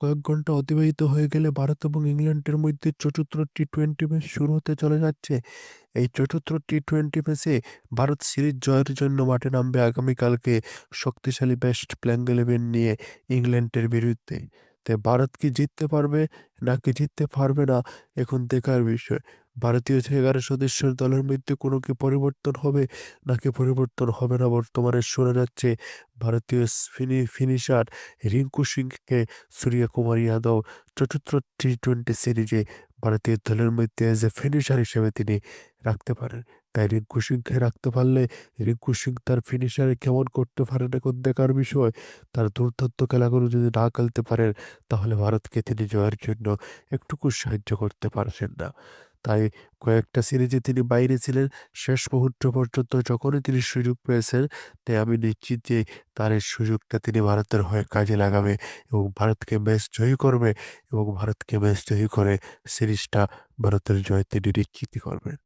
কয়েক ঘণ্টা অতিবাহিত হয়ে গেলে ভারত এবং ইংল্যান্ডের মধ্যে চতুর্থ টি টোয়েন্টি ম্যাচ শুরু হতে চলে যাচ্ছে। এই চতুর্থ টি টোয়েন্টি ম্যাচে ভারত সিরিজ জয়ের জন্য মাঠে নামবে আগামীকালকে শক্তিশালী বেস্ট প্ল্যাং ইলেভেন নিয়ে ইংল্যান্ডের বিরুদ্ধে। তাই ভারত কি জিততে পারবে নাকি জিততে পারবে না, এখন দেখার বিষয়। ভারতীয় এগারো সদস্যের দলের মধ্যে কোনো কি পরিবর্তন হবে? নাকি পরিবর্তন হবে না বর্তমানে শোনা যাচ্ছে ভারতীয় ফিনি, ফিনিশার রিঙ্কু সিংকে সূর্যকুমার যাদব চতুর্থ টি টোয়েন্টি সিরিজে ভারতীয় দলের মধ্যে এজ এ ফিনিশার হিসেবে তিনি রাখতে পারেন। তাই রিঙ্কু সিংকে রাখতে পারলে রিঙ্কু সিং তার ফিনিশারে কেমন করতে পারেন এখন দেখার বিষয়। তার দুর্দান্ত খেলাগুলো যদি না খেলতে পারেন, তাহলে ভারতকে তিনি জয়ের জন্য একটুকু সাহায্য করতে পারছেন না। তাই কয়েকটা সিরিজে তিনি বাইরে ছিলেন। শেষ মুহূর্ত পর্যন্ত যখনই তিনি সুযোগ পেয়েছেন তাই আমি নিশ্চিত যে তার এই সুযোগটা তিনি ভারতের হয়ে কাজে লাগাবে এবং ভারতকে ম্যাচ জয়ী করবে এবং ভারতকে ম্যাচ জয়ী করে সিরিজটা ভারতের জয় তিনি নিশ্চিত করবেন।